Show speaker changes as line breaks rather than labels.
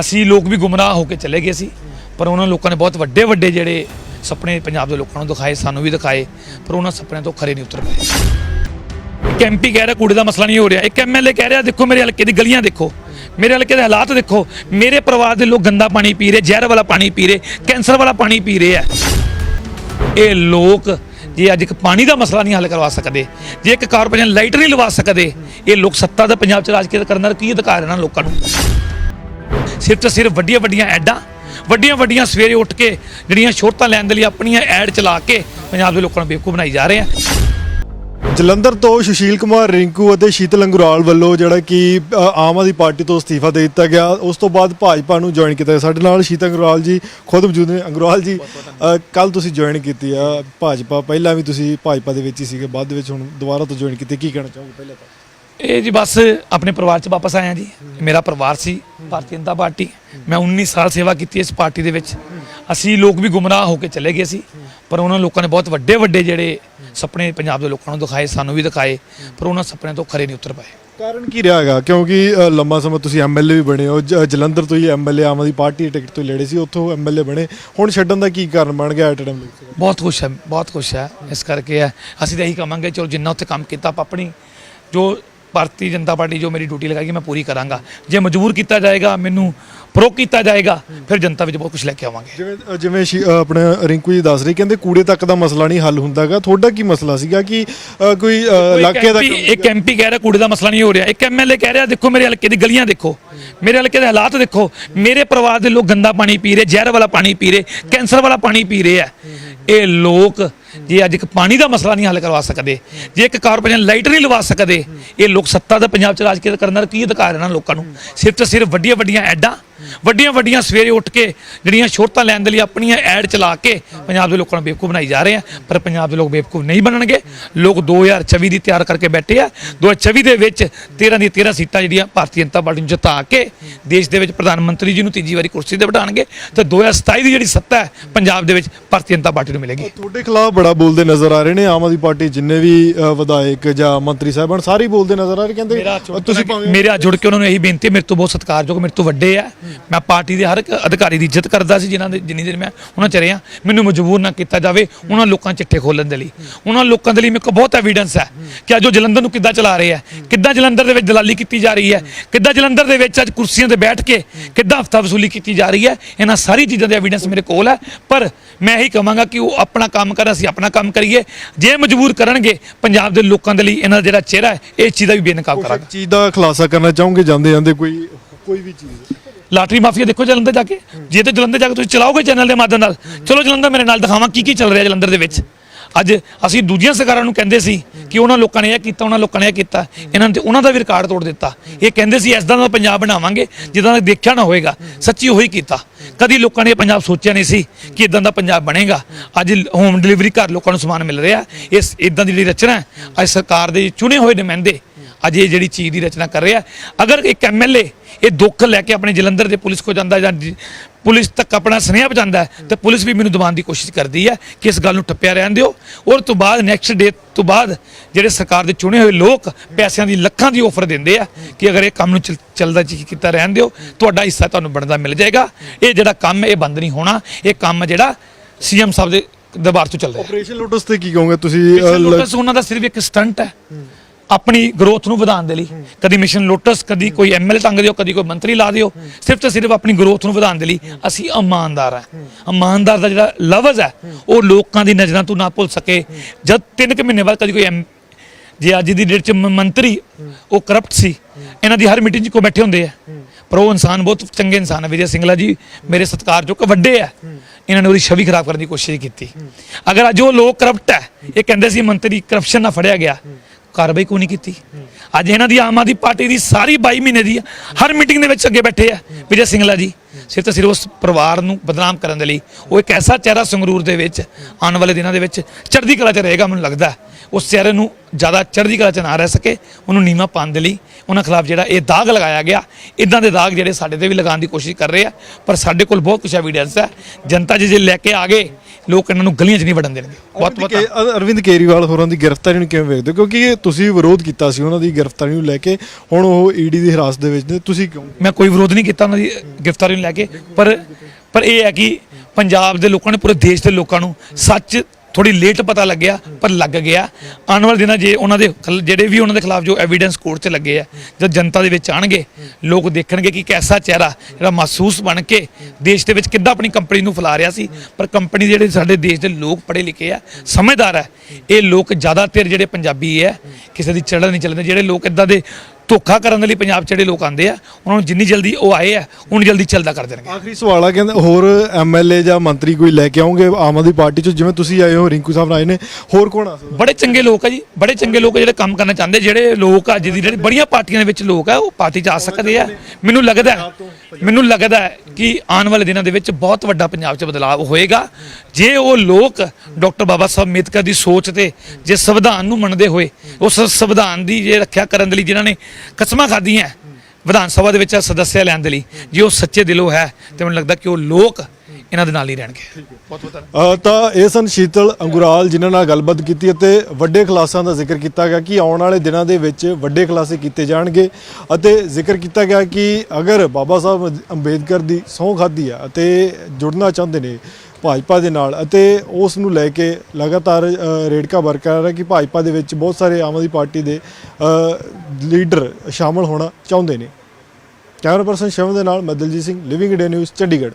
ਅਸੀਂ ਲੋਕ ਵੀ ਗੁੰਮਰਾਹ ਹੋ ਕੇ ਚਲੇ ਗਏ ਸੀ, ਪਰ ਉਹਨਾਂ ਲੋਕਾਂ ਨੇ ਬਹੁਤ ਵੱਡੇ ਵੱਡੇ ਜਿਹੜੇ ਸੁਪਨੇ ਪੰਜਾਬ ਦੇ ਲੋਕਾਂ ਨੂੰ ਦਿਖਾਏ, ਸਾਨੂੰ ਵੀ ਦਿਖਾਏ, ਪਰ ਉਹਨਾਂ ਸੁਪਨਿਆਂ ਤੋਂ ਖਰੇ ਨਹੀਂ ਉਤਰ ਪਏ ਇੱਕ ਐਮਪੀ ਕਹਿ ਰਿਹਾ ਕੂੜੇ ਦਾ ਮਸਲਾ ਨਹੀਂ ਹੋ ਰਿਹਾ, ਇੱਕ ਐਮਐਲਏ ਕਹਿ ਰਿਹਾ, ਦੇਖੋ ਮੇਰੇ ਹਲਕੇ ਦੀ ਗਲੀਆਂ ਦੇਖੋ, ਮੇਰੇ ਹਲਕੇ ਦੇ ਹਾਲਾਤ ਦੇਖੋ, ਮੇਰੇ ਪਰਿਵਾਰ ਦੇ ਲੋਕ ਗੰਦਾ ਪਾਣੀ ਪੀ ਰਹੇ, ਜ਼ਹਿਰ ਵਾਲਾ ਪਾਣੀ ਪੀ ਰਹੇ, ਕੈਂਸਰ ਵਾਲਾ ਪਾਣੀ ਪੀ ਰਹੇ ਆ। ਇਹ ਲੋਕ ਜੇ ਅੱਜ ਇੱਕ ਪਾਣੀ ਦਾ ਮਸਲਾ ਨਹੀਂ ਹੱਲ ਕਰਵਾ ਸਕਦੇ, ਜੇ ਇੱਕ ਕਾਰਪੋਰੇਸ਼ਨ ਲਾਈਟ ਨਹੀਂ ਲਵਾ ਸਕਦੇ, ਇਹ ਲੋਕ ਸੱਤਾ ਦਾ ਪੰਜਾਬ ਚ ਰਾਜ ਕਰਨ ਦਾ ਕੀ ਅਧਿਕਾਰ ਇਹਨਾਂ ਲੋਕਾਂ ਨੂੰ? ਸਿਰਫ ਤੇ ਸਿਰਫ ਵੱਡੀਆਂ ਵੱਡੀਆਂ ਐਡਾਂ, ਵੱਡੀਆਂ ਵੱਡੀਆਂ ਸਵੇਰੇ ਉੱਠ ਕੇ ਜਿਹੜੀਆਂ ਸ਼ੋਹਰਤਾਂ ਲੈਣ ਦੇ ਲਈ ਆਪਣੀਆਂ ਐਡ ਚਲਾ ਕੇ ਪੰਜਾਬ ਦੇ ਲੋਕਾਂ ਨੂੰ ਬੇਵਕੂਫ ਬਣਾਈ ਜਾ ਰਹੇ ਆ।
ਜਲੰਧਰ ਤੋਂ ਸੁਸ਼ੀਲ ਕੁਮਾਰ ਰਿੰਕੂ ਅਤੇ ਸ਼ੀਤਲ ਅੰਗੁਰਾਲ ਵੱਲੋਂ ਜਿਹੜਾ ਕਿ ਆਮ ਆਦਮੀ ਪਾਰਟੀ ਤੋਂ ਅਸਤੀਫਾ ਦੇ ਦਿੱਤਾ ਗਿਆ। ਉਸ ਤੋਂ ਬਾਅਦ ਭਾਜਪਾ ਨੂੰ ਜੁਆਇਨ ਕੀਤਾ ਗਿਆ। ਸਾਡੇ ਨਾਲ ਸ਼ੀਤਲ ਅੰਗੁਰਾਲ ਜੀ, ਖੁਦ ਮੌਜੂਦ ਨੇ। ਅੰਗੁਰਾਲ ਜੀ ਕੱਲ ਤੁਸੀਂ ਜੁਆਇਨ ਕੀਤੀ ਆ ਭਾਜਪਾ। ਪਹਿਲਾਂ ਵੀ ਤੁਸੀਂ ਭਾਜਪਾ ਦੇ ਵਿੱਚ ਹੀ ਸੀਗੇ, ਬਾਅਦ ਦੇ ਵਿੱਚ ਹੁਣ ਦੁਬਾਰਾ ਤੋਂ ਜੁਆਇਨ ਕੀਤੀ। ਕੀ ਕਹਿਣਾ ਚਾਹੋਗੇ ਪਹਿਲਾਂ ਤਾਂ?
ਇਹ ਜੀ ਬਸ ਆਪਣੇ ਪਰਿਵਾਰ 'ਚ ਵਾਪਸ ਆਇਆ ਜੀ। ਮੇਰਾ ਪਰਿਵਾਰ ਸੀ ਭਾਰਤੀ ਜਨਤਾ ਪਾਰਟੀ। ਮੈਂ 19 ਸਾਲ ਸੇਵਾ ਕੀਤੀ ਇਸ ਪਾਰਟੀ ਦੇ ਵਿੱਚ। ਅਸੀਂ ਲੋਕ ਵੀ ਗੁੰਮਰਾਹ ਹੋ ਕੇ ਚਲੇ ਗਏ ਸੀ। ਪਰ ਉਹਨਾਂ ਲੋਕਾਂ ਨੇ ਬਹੁਤ ਵੱਡੇ ਵੱਡੇ ਜਿਹੜੇ ਸੁਪਨੇ ਪੰਜਾਬ ਦੇ ਲੋਕਾਂ ਨੂੰ ਦਿਖਾਏ ਸਾਨੂੰ ਵੀ ਦਿਖਾਏ। ਪਰ ਉਹਨਾਂ ਸੁਪਨਿਆਂ ਤੋਂ ਖਰੇ ਨਹੀਂ ਉਤਰ ਪਾਏ।
ਕਾਰਨ ਕੀ ਰਿਹਾ ਹੈਗਾ? ਕਿਉਂਕਿ ਅ, ਲੰਮਾ ਸਮਾਂ ਤੁਸੀਂ ਐਮਐਲਏ ਵੀ ਬਣੇ ਹੋ। ਜ- ਜਲੰਧਰ ਤੋਂ ਹੀ ਐਮਐਲਏ ਆਮ ਆਦਮੀ ਪਾਰਟੀ ਦੀ ਟਿਕਟ ਤੋਂ ਹੀ ਲੜੇ ਸੀ। ਉੱਥੋਂ ਐਮਐਲਏ ਬਣੇ। ਹੁਣ ਛੱਡਣ ਦਾ ਕੀ ਕਾਰਨ ਬਣ ਗਿਆ ਐਟ ਟਾਈਮ
ਬਹੁਤ ਖੁਸ਼ ਹੈ ਬਹੁਤ ਖੁਸ਼ ਹੈ। ਇਸ ਕਰਕੇ ਹੈ। ਅਸੀਂ ਤਾਂ ਇਹੀ ਕਹਾਂਗੇ ਚਲੋ ਜਿੰਨਾ ਉੱਥੇ ਕੰਮ ਕੀਤਾ ਆਪਾਂ ਆਪਣੀ ਜੋ ਭਾਰਤੀ ਜਨਤਾ ਪਾਰਟੀ ਜੋ ਮੇਰੀ ਡਿਊਟੀ ਲਗਾਈ ਮੈਂ ਪੂਰੀ ਕਰਾਂਗਾ। ਜੇ ਮਜਬੂਰ ਕੀਤਾ ਜਾਏਗਾ ਮੈਨੂੰ ਪ੍ਰੋ ਕੀਤਾ ਜਾਏਗਾ ਫਿਰ ਜਨਤਾ ਵਿੱਚ ਬਹੁਤ ਕੁਝ ਲੈ ਕੇ ਆਵਾਂਗੇ।
ਜਿਵੇਂ ਜਿਵੇਂ ਸ਼ੀ- ਆਪਣੇ ਰਿੰਕੂ ਜੀ ਦੱਸ ਰਹੇ ਕਹਿੰਦੇ ਕੂੜੇ ਤੱਕ ਦਾ ਮਸਲਾ ਨਹੀਂ ਹੱਲ ਹੁੰਦਾਗਾ। ਤੁਹਾਡਾ ਕੀ ਮਸਲਾ ਸੀਗਾ ਕਿ ਕੋਈ ਅ, ਇਲਾਕੇ ਦਾ
ਇੱਕ ਇੱਕ ਐਮਪੀ ਕਹਿ ਰਿਹਾ ਕੂੜੇ ਦਾ ਮਸਲਾ ਨਹੀਂ ਹੋ ਰਿਹਾ। ਇੱਕ ਐਮਐਲਏ ਕਹਿ ਰਿਹਾ ਦੇਖੋ ਮੇਰੇ ਹਲਕੇ ਦੀ ਗਲੀਆਂ ਦੇਖੋ। ਮੇਰੇ ਹਲਕੇ ਦੇ ਹਾਲਾਤ ਦੇਖੋ। ਮੇਰੇ ਪਰਿਵਾਰ ਦੇ ਲੋਕ ਗੰਦਾ ਪਾਣੀ ਪੀ ਰਹੇ ਜ਼ਹਿਰ ਵਾਲਾ ਪਾਣੀ ਪੀ ਰਹੇ ਕੈਂਸਰ ਵਾਲਾ ਪਾਣੀ ਪੀ ਰਹੇ ਆ। ਇਹ ਲੋਕ ਜੇ ਅੱਜ ਇੱਕ ਪਾਣੀ ਦਾ ਮਸਲਾ ਨਹੀਂ ਹੱਲ ਕਰਵਾ ਸਕਦੇ, ਜੇ ਇੱਕ ਕਾਰਪੋਰੇਸ਼ਨ ਲਾਈਟ ਨਹੀਂ ਲਵਾ ਸਕਦੇ, ਇਹ ਲੋਕ ਸੱਤਾ ਦਾ ਪੰਜਾਬ ਚ ਰਾਜ ਕੇ ਕਰਨ ਦਾ ਕੀ ਅਧਿਕਾਰ ਇਹਨਾਂ ਲੋਕਾਂ ਨੂੰ? ਸਿਰਫ ਤੇ ਸਿਰਫ ਵੱਡੀਆਂ ਵੱਡੀਆਂ ਐਡਾਂ ਵੱਡੀਆਂ ਵੱਡੀਆਂ ਸਵੇਰੇ ਉੱਠ ਕੇ ਜਿਹੜੀਆਂ ਸ਼ੋਹਰਤਾਂ ਲੈਣ ਦੇ ਲਈ ਆਪਣੀਆਂ ਐਡ ਚਲਾ ਕੇ ਪੰਜਾਬ ਦੇ ਲੋਕਾਂ ਨੂੰ ਬੇਵਕੂਫ ਬਣਾਈ ਜਾ ਰਹੇ ਆ ਪਰ ਪੰਜਾਬ ਦੇ ਲੋਕ ਬੇਵਕੂਫ ਨਹੀਂ ਬਣਨਗੇ। ਲੋਕ 2024 ਦੀ ਤਿਆਰ ਕਰਕੇ ਬੈਠੇ ਆ। 2024 ਦੇ ਵਿੱਚ 13 ਦੀ 13 ਸੀਟਾਂ ਜਿਹੜੀਆਂ ਭਾਰਤੀ ਜਨਤਾ ਪਾਰਟੀ ਨੂੰ ਜਿਤਾ ਕੇ ਦੇਸ਼ ਦੇ ਵਿੱਚ ਪ੍ਰਧਾਨ ਮੰਤਰੀ ਜੀ ਨੂੰ ਤੀਜੀ ਵਾਰੀ ਕੁਰਸੀ ਤੇ ਬਿਠਾਣਗੇ ਤੇ 2027 ਦੀ ਜਿਹੜੀ ਸੱਤਾ ਹੈ ਪੰਜਾਬ ਦੇ ਵਿੱਚ ਭਾਰਤੀ ਜਨਤਾ ਪਾਰਟੀ ਨੂੰ ਮਿਲੇਗੀ।
ਤੁਹਾਡੇ ਖਿਲਾਫ ਬੜਾ ਬੋਲਦੇ ਨਜ਼ਰ ਆ ਰਹੇ ਨੇ ਆਮ ਆਦਮੀ ਪਾਰਟੀ ਜਿੰਨੇ ਵੀ ਵਿਧਾਇਕ ਜਾਂ ਮੰਤਰੀ ਸਾਹਿਬਾਨ ਸਾਰੇ ਬੋਲਦੇ ਨਜ਼ਰ ਆ ਰਹੇ ਕਹਿੰਦੇ ਤੁਸੀਂ
ਮੇਰਾ ਜੁੜ ਕੇ ਉਹਨਾਂ ਨੂੰ ਇਹੀ ਬੇਨਤੀ ਮੇਰੇ ਤੋਂ ਬਹੁਤ ਸਤਿਕਾਰਯੋਗ ਮੇਰੇ ਤੋਂ ਵੱਡੇ ਆ। ਮੈਂ ਪਾਰਟੀ ਦੇ ਹਰ ਇੱਕ ਅਧਿਕਾਰੀ ਦੀ ਇੱਜ਼ਤ ਕਰਦਾ ਸੀ ਜਿਨ੍ਹਾਂ ਦੇ ਜਿੰਨੀ ਦੇਰ ਮੈਂ ਉਹਨਾਂ ਚ ਰਿਹਾ, ਮੈਨੂੰ ਮਜਬੂਰ ਨਾ ਕੀਤਾ ਜਾਵੇ ਉਹਨਾਂ ਲੋਕਾਂ ਚਿੱਠੇ ਖੋਲਣ ਦੇ ਲਈ। ਉਹਨਾਂ ਲੋਕਾਂ ਦੇ ਲਈ ਮੇਰੇ ਕੋਲ ਬਹੁਤ ਐਵੀਡੈਂਸ ਹੈ ਕਿ ਅੱਜ ਉਹ ਜਲੰਧਰ ਨੂੰ ਕਿੱਦਾਂ ਚਲਾ ਰਹੇ ਆ ਕਿੱਦਾਂ ਜਲੰਧਰ ਦੇ ਵਿੱਚ ਦਲਾਲੀ ਕੀਤੀ ਜਾ ਰਹੀ ਹੈ, ਕਿੱਦਾਂ ਜਲੰਧਰ ਦੇ ਵਿੱਚ ਅੱਜ ਕੁਰਸੀਆਂ ਤੇ ਬੈਠ ਕੇ ਕਿੱਦਾਂ ਹਫਤਾ ਵਸੂਲੀ ਕੀਤੀ ਜਾ ਰਹੀ ਹੈ, ਇਹਨਾਂ ਸਾਰੀ ਚੀਜ਼ਾਂ ਦੇ ਐਵੀਡੈਂਸ ਮੇਰੇ ਕੋਲ ਹੈ। ਪਰ ਮੈਂ ਇਹੀ ਕਹਾਂਗਾ ਕਿ ਉਹ ਆਪਣਾ ਕੰਮ ਕਰਨ ਅਸੀਂ ਆਪਣਾ ਕੰਮ ਕਰੀਏ। ਜੇ ਮਜਬੂਰ ਕਰਨਗੇ, ਪੰਜਾਬ ਦੇ ਲੋਕਾਂ ਦੇ ਲਈ ਇਹਨਾਂ ਦਾ ਜਿਹੜਾ ਚਿਹਰਾ ਹੈ, ਇਹ ਚੀਜ਼ ਦਾ ਵੀ ਬੇਨਕਾਬ ਕਰਾਂਗਾ।
ਚੀਜ਼ ਦਾ ਖੁਲਾਸਾ ਕਰਨਾ ਚਾਹੋਗੇ ਜਾਂਦੇ ਜਾਂਦੇ ਕੋਈ ਕੋਈ ਵੀ ਚੀਜ਼
ਲਾਟਰੀ ਮਾਫੀਆ ਦੇਖੋ ਜਲੰਧਰ ਜਾ ਕੇ। ਜੇ ਤੇ ਜਲੰਧਰ ਜਾ ਕੇ ਤੁਸੀਂ ਚਲਾਓਗੇ ਚੈਨਲ ਦੇ ਮਾਧਿਅਮ ਨਾਲ ਚਲੋ ਜਲੰਧਰ ਮੇਰੇ ਨਾਲ ਦਿਖਾਵਾਂ ਕੀ ਕੀ ਚੱਲ ਰਿਹਾ ਜਲੰਧਰ ਦੇ ਵਿੱਚ। ਅੱਜ ਅਸੀਂ ਦੂਜੀਆਂ ਸਰਕਾਰਾਂ ਨੂੰ ਕਹਿੰਦੇ ਸੀ ਕਿ ਉਹਨਾਂ ਲੋਕਾਂ ਨੇ ਇਹ ਕੀਤਾ ਉਹਨਾਂ ਲੋਕਾਂ ਨੇ ਇਹ ਕੀਤਾ। ਇਹਨਾਂ ਨੇ ਉਹਨਾਂ ਦਾ ਵੀ ਰਿਕਾਰਡ ਤੋੜ ਦਿੱਤਾ। ਇਹ ਕਹਿੰਦੇ ਸੀ ਇਸ ਦਾ ਦਾ ਪੰਜਾਬ ਬਣਾਵਾਂਗੇ ਜਿੱਦਾਂ ਦਾ ਦੇਖਿਆ ਨਾ ਹੋਵੇਗਾ ਸੱਚੀ ਉਹੀ ਕੀਤਾ। ਕਦੀ ਲੋਕਾਂ ਨੇ ਪੰਜਾਬ ਸੋਚਿਆ ਨਹੀਂ ਸੀ ਕਿ ਇਦਾਂ ਦਾ ਪੰਜਾਬ ਬਣੇਗਾ। ਅੱਜ ਹੋਮ ਡਿਲੀਵਰੀ ਘਰ ਲੋਕਾਂ ਨੂੰ ਸਮਾਨ ਮਿਲ ਰਿਹਾ। ਇਸ ਇਦਾਂ ਦੀ ਜਿਹੜੀ ਰਚਨਾ ਹੈ ਅੱਜ ਸਰਕਾਰ ਦੇ ਚੁਣੇ ਹੋਏ ਨੁਮਾਇੰਦੇ ਅੱਜ ਇਹ ਜਿਹੜੀ ਚੀਜ਼ ਦੀ ਰਚਨਾ ਕਰ ਰਿਹਾ ਅਗਰ ਇੱਕ ਐਮਐਲਏ ਇਹ ਦੁੱਖ ਲੈ ਕੇ ਆਪਣੇ ਜਲੰਧਰ ਦੇ ਪੁਲਿਸ ਕੋ ਜਾਂਦਾ ਜਾਂ ਪੁਲਿਸ ਤੱਕ ਆਪਣਾ ਸੁਨੇਹਾ ਪਹੁੰਚਾਉਂਦਾ ਤੇ ਪੁਲਿਸ ਵੀ ਮੈਨੂੰ ਦਬਾਉਣ ਦੀ ਕੋਸ਼ਿਸ਼ ਕਰਦੀ ਹੈ ਕਿ ਇਸ ਗੱਲ ਨੂੰ ਟੱਪਿਆ ਰਹਿਣ ਦਿਓ। ਔਰ ਤੋਂ ਬਾਅਦ ਨੈਕਸਟ ਡੇ ਤੋਂ ਬਾਅਦ ਜਿਹੜੇ ਸਰਕਾਰ ਦੇ ਚੁਣੇ ਹੋਏ ਲੋਕ ਪੈਸਿਆਂ ਦੀ ਲੱਖਾਂ ਦੀ ਆਫਰ ਦਿੰਦੇ ਆ ਕਿ ਅਗਰ ਇਹ ਕੰਮ ਨੂੰ ਚੱਲ- ਚੱਲਦਾ ਜੀ ਕੀਤਾ ਰਹਿਣ ਦਿਓ ਤੁਹਾਡਾ ਹਿੱਸਾ ਤੁਹਾਨੂੰ ਬਣਦਾ ਮਿਲ ਜਾਏਗਾ। ਇਹ ਜਿਹੜਾ ਕੰਮ ਇਹ ਬੰਦ ਨਹੀਂ ਹੋਣਾ। ਇਹ ਕੰਮ ਜਿਹੜਾ ਸੀਐਮ ਸਾਹਿਬ ਦੇ ਦਰਬਾਰ ਤੋਂ ਚੱਲ ਰਿਹਾ
ਆਪਰੇਸ਼ਨ ਲੋਟਸ ਤੇ ਕੀ ਕਹੋਗੇ ਤੁਸੀਂ?
ਲੋਟਸ ਉਹਨਾਂ ਦਾ ਸਿਰਫ ਇੱਕ ਸਟੰਟ ਹੈ। ਆਪਣੀ ਗਰੋਥ ਨੂੰ ਵਧਾਉਣ ਦੇ ਲਈ। ਕਦੀ ਮਿਸ਼ਨ ਲੋਟਸ ਕਦੀ ਕੋਈ ਐਮਐਲਏ ਟੰਗ ਦਿਓ ਕਦੀ ਕੋਈ ਮੰਤਰੀ ਲਾ ਦਿਓ। ਸਿਰਫ ਤੇ ਸਿਰਫ ਆਪਣੀ ਗਰੋਥ ਨੂੰ ਵਧਾਉਣ ਦੇ ਲਈ ਅਸੀਂ ਇਮਾਨਦਾਰ ਹਾਂ। ਇਮਾਨਦਾਰ ਦਾ ਜਿਹੜਾ ਲਫ਼ਜ਼ ਹੈ ਉਹ ਲੋਕਾਂ ਦੀ ਨਜ਼ਰਾਂ ਤੋਂ ਨਾ ਭੁੱਲ ਸਕੇ। ਜਦ ਤਿੰਨ ਕੁ ਮਹੀਨੇ ਬਾਅਦ ਕਦੀ ਕੋਈ ਐਮ ਜੇ ਅੱਜ ਦੀ ਡੇਟ ਚ ਮੰਤਰੀ ਉਹ ਕਰਪਟ ਸੀ ਇਹਨਾਂ ਦੀ ਹਰ ਮੀਟਿੰਗ 'ਚ ਕੋ ਬੈਠੇ ਹੁੰਦੇ ਆ। ਪਰ ਉਹ ਇਨਸਾਨ ਬਹੁਤ ਚੰਗੇ ਇਨਸਾਨ ਹੈ ਵਿਜੇ ਸਿੰਗਲਾ ਜੀ ਮੇਰੇ ਸਤਿਕਾਰਯੋਗ ਵੱਡੇ ਆ। ਇਹਨਾਂ ਨੇ ਉਹਦੀ ਛਵੀ ਖਰਾਬ ਕਰਨ ਦੀ ਕੋਸ਼ਿਸ਼ ਕੀਤੀ। ਅਗਰ ਅੱਜ ਉਹ ਲੋਕ ਕਰਪਟ ਹੈ ਇਹ ਕਹਿੰਦੇ ਸੀ ਮੰਤਰੀ ਕਰਪਸ਼ਨ ਨਾਲ ਫੜਿਆ ਗਿਆ। ਕਾਰਵਾਈ ਕਿਉਂ ਨਹੀਂ ਕੀਤੀ? ਅੱਜ ਇਹਨਾਂ ਦੀ ਆਮ ਆਦਮੀ ਪਾਰਟੀ ਦੀ ਸਾਰੀ 22 ਮਹੀਨੇ ਦੀ ਹਰ ਮੀਟਿੰਗ ਦੇ ਵਿੱਚ ਅੱਗੇ ਬੈਠੇ ਆ ਵਿਜੇ ਸਿੰਗਲਾ ਜੀ। ਸਿਰਫ ਤੇ ਸਿਰਫ ਉਸ ਪਰਿਵਾਰ ਨੂੰ ਬਦਨਾਮ ਕਰਨ ਦੇ ਲਈ, ਉਹ ਇੱਕ ਐਸਾ ਚਿਹਰਾ ਸੰਗਰੂਰ ਦੇ ਵਿੱਚ, ਆਉਣ ਵਾਲੇ ਦਿਨਾਂ ਦੇ ਵਿੱਚ ਚੜ੍ਹਦੀ ਕਲਾ 'ਚ ਰਹੇਗਾ ਮੈਨੂੰ ਲੱਗਦਾ। ਉਸ ਚਿਹਰੇ ਨੂੰ ਜ਼ਿਆਦਾ ਚੜ੍ਹਦੀ ਕਲਾ ਚ ਨਾ ਰਹਿ ਸਕੇ, ਉਹਨੂੰ ਨੀਮਾ ਪਾਉਣ ਦੇ ਲਈ ਉਹਨਾਂ ਖਿਲਾਫ ਜਿਹੜਾ ਇਹ ਦਾਗ ਲਗਾਇਆ ਗਿਆ ਇਦਾਂ ਦੇ ਦਾਗ ਜਿਹੜੇ ਸਾਡੇ ਤੇ ਵੀ ਲਗਾਉਣ ਦੀ ਕੋਸ਼ਿਸ਼ ਕਰ ਰਹੇ ਆ, ਪਰ ਸਾਡੇ ਕੋਲ ਬਹੁਤ ਕੁਝ ਐਵੀਡੈਂਸ ਹੈ। ਜਨਤਾ ਜੇ ਜੇ ਲੈ ਕੇ ਆ ਗਏ ਲੋਕ ਇਹਨਾਂ ਨੂੰ ਗਲੀਆਂ 'ਚ ਨਹੀਂ ਵੜਨ ਦੇਣਗੇ। ਬਹੁਤ ਬਹੁਤ
ਅਰਵਿੰਦ ਕੇਜਰੀਵਾਲ ਹੋਰਾਂ ਦੀ ਗ੍ਰਿਫਤਾਰੀ ਨੂੰ ਕਿਵੇਂ ਵੇਖਦੇ ਹੋ? ਕਿਉਂਕਿ ਤੁਸੀਂ ਵਿਰੋਧ ਕੀਤਾ ਸੀ ਉਹਨਾਂ ਦੀ ਗ੍ਰਿਫਤਾਰੀ ਨੂੰ ਲੈ ਕੇ। ਹੁਣ ਉਹ ਈਡੀ ਦੀ ਹਿਰਾਸਤ ਦੇ ਵਿੱਚ ਨੇ। ਤੁਸੀਂ ਕਿਉਂ?
ਮੈਂ ਕੋਈ ਵਿਰੋਧ ਨਹੀਂ ਕੀਤਾ ਉਹਨਾਂ ਦੀ ਗ੍ਰਿਫਤਾਰੀ ਨੂੰ ਲੈ ਕੇ। ਪਰ ਪਰ ਇਹ ਹੈ ਕਿ ਪੰਜਾਬ ਦੇ ਲੋਕਾਂ ਨੇ ਪੂਰੇ ਦੇਸ਼ ਦੇ ਲੋਕਾਂ ਨੂੰ ਸੱਚ ਥੋੜੀ ਲੇਟ ਪਤਾ ਲੱਗਿਆ, ਪਰ ਲੱਗ ਗਿਆ। ਆਉਣ ਵਾਲੇ ਦਿਨਾਂ ਜੇ ਉਹਨਾਂ ਦੇ ਖਿਲ- ਜਿਹੜੇ ਵੀ ਉਹਨਾਂ ਦੇ ਖਿਲਾਫ ਜੋ ਐਵੀਡੈਂਸ ਕੋਰਟ 'ਚ ਲੱਗੇ ਆ, ਜਦ ਜਨਤਾ ਦੇ ਵਿੱਚ ਆਣਗੇ ਲੋਕ ਦੇਖਣਗੇ ਕਿ ਕੈਸਾ ਚਿਹਰਾ, ਜਿਹੜਾ ਮਹਿਸੂਸ ਬਣ ਕੇ ਦੇਸ਼ ਦੇ ਵਿੱਚ ਕਿੱਦਾਂ ਆਪਣੀ ਕੰਪਨੀ ਨੂੰ ਫੈਲਾ ਰਿਹਾ ਸੀ। ਪਰ ਕੰਪਨੀ ਜਿਹੜੇ ਸਾਡੇ ਦੇਸ਼ ਦੇ ਲੋਕ ਪੜ੍ਹੇ ਲਿਖੇ ਆ, ਸਮਝਦਾਰ ਹੈ ਇਹ ਲੋਕ ਜ਼ਿਆਦਾਤਰ ਜਿਹੜੇ ਪੰਜਾਬੀ ਹੈ ਕਿਸੇ ਦੀ ਚੜ੍ਹ ਨਹੀਂ ਚੱਲਦੇ, ਜਿਹੜੇ ਲੋਕ ਇਦਾਂ ਦੇ ਧੋਖਾ ਕਰਨ ਦੇ ਲਈ ਪੰਜਾਬ 'ਚ ਜਿਹੜੇ ਲੋਕ ਆਉਂਦੇ ਆ ਉਹਨਾਂ ਨੂੰ ਜਿੰਨੀ ਜਲਦੀ ਉਹ ਆਏ ਆ ਉਨੀ ਜਲਦੀ ਚੱਲਦਾ ਕਰ ਦੇਣਗੇ।
ਆਖਰੀ ਸਵਾਲ ਆ ਕਹਿੰਦੇ ਹੋਰ ਐਮਐਲਏ ਜਾਂ ਮੰਤਰੀ ਕੋਈ ਲੈ ਕੇ ਆਉਂਗੇ ਆਮ ਆਦਮੀ ਪਾਰਟੀ ਚੋਂ? ਜਿਵੇਂ ਤੁਸੀਂ ਆਏ ਹੋ ਰਿੰਕੂ ਸਾਹਿਬ ਆਏ ਨੇ ਹੋਰ ਕੌਣ ਆ ਸਕਦਾ?
ਬੜੇ ਚੰਗੇ ਲੋਕ ਆ ਜੀ ਬੜੇ ਚੰਗੇ ਲੋਕ ਆ ਜਿਹੜੇ ਕੰਮ ਕਰਨਾ ਚਾਹੁੰਦੇ ਜਿਹੜੇ ਲੋਕ ਆ ਜਿਹਦੀ ਜਿਹੜੀ ਬੜੀਆਂ ਪਾਰਟੀਆਂ ਦੇ ਵਿੱਚ ਲੋਕ ਆ ਉਹ ਪਾਰਟੀ 'ਚ ਆ ਸਕਦੇ ਆ। ਮੈਨੂੰ ਲੱਗਦਾ ਮੈਨੂੰ ਲੱਗਦਾ ਹੈ ਕਿ ਆਉਣ ਵਾਲੇ ਦਿਨਾਂ ਦੇ ਵਿੱਚ ਬਹੁਤ ਵੱਡਾ ਪੰਜਾਬ 'ਚ ਬਦਲਾਅ ਹੋਏਗਾ। ਜੇ ਉਹ ਲੋਕ ਡਾਕਟਰ ਬਾਬਾ ਸਾਹਿਬ ਅੰਬੇਦਕਰ ਦੀ ਸੋਚ ਤੇ ਜੇ ਸੰਵਿਧਾਨ ਨੂੰ ਮੰਨਦੇ ਹੋਏ, ਉਸ ਸੰਵਿਧਾਨ ਦੀ ਜੇ ਰੱਖਿਆ ਕਰਨ ਦੇ ਲਈ ਜਿਨ੍ਹਾਂ ਨੇ ਕਸਮਾਂ ਖਾਧੀਆਂ ਵਿਧਾਨ ਸਭਾ ਦੇ ਵਿੱਚ ਸਦੱਸਿਆ ਲੈਣ ਦੇ ਲਈ, ਜੇ ਉਹ ਸੱਚੇ ਦਿਲੋਂ ਹੈ, ਤੇ ਮੈਨੂੰ ਲੱਗਦਾ ਕਿ ਉਹ ਲੋਕ ਇਹਨਾਂ ਦੇ ਨਾਲ ਹੀ ਰਹਿਣਗੇ। ਬਹੁਤ ਬਹੁਤ
ਅ, ਤਾਂ ਇਹ ਸਨ ਸ਼ੀਤਲ ਅੰਗੁਰਾਲ ਜਿਨ੍ਹਾਂ ਨਾਲ ਗੱਲਬਾਤ ਕੀਤੀ ਅਤੇ ਵੱਡੇ ਖਲਾਸਾਂ ਦਾ ਜ਼ਿਕਰ ਕੀਤਾ ਗਿਆ ਕਿ ਆਉਣ ਵਾਲੇ ਦਿਨਾਂ ਦੇ ਵਿੱਚ ਵੱਡੇ ਖਲਾਸੇ ਕੀਤੇ ਜਾਣਗੇ ਅਤੇ ਜ਼ਿਕਰ ਕੀਤਾ ਗਿਆ ਕਿ ਅਗਰ ਬਾਬਾ ਸਾਹਿਬ ਅੰਬੇਦਕਰ ਦੀ ਸਹੁੰ ਖਾਧੀ ਆ ਅਤੇ ਜੁੜਨਾ ਚਾਹੁੰਦੇ ਨੇ ਭਾਜਪਾ ਦੇ ਨਾਲ ਅਤੇ ਉਸ ਨੂੰ ਲੈ ਕੇ ਲਗਾਤਾਰ ਅ, ਰੇੜਕਾ ਬਰਕਰਾਰ ਹੈ ਕਿ ਭਾਜਪਾ ਦੇ ਵਿੱਚ ਬਹੁਤ ਸਾਰੇ ਆਮ ਆਦਮੀ ਪਾਰਟੀ ਦੇ ਅ, ਲੀਡਰ ਸ਼ਾਮਲ ਹੋਣਾ ਚਾਹੁੰਦੇ ਨੇ। ਕੈਮਰਾ ਪਰਸਨ ਸ਼ਿਵਮ ਦੇ ਨਾਲ ਮੈਂ Daljit Singh living India news Chandigarh.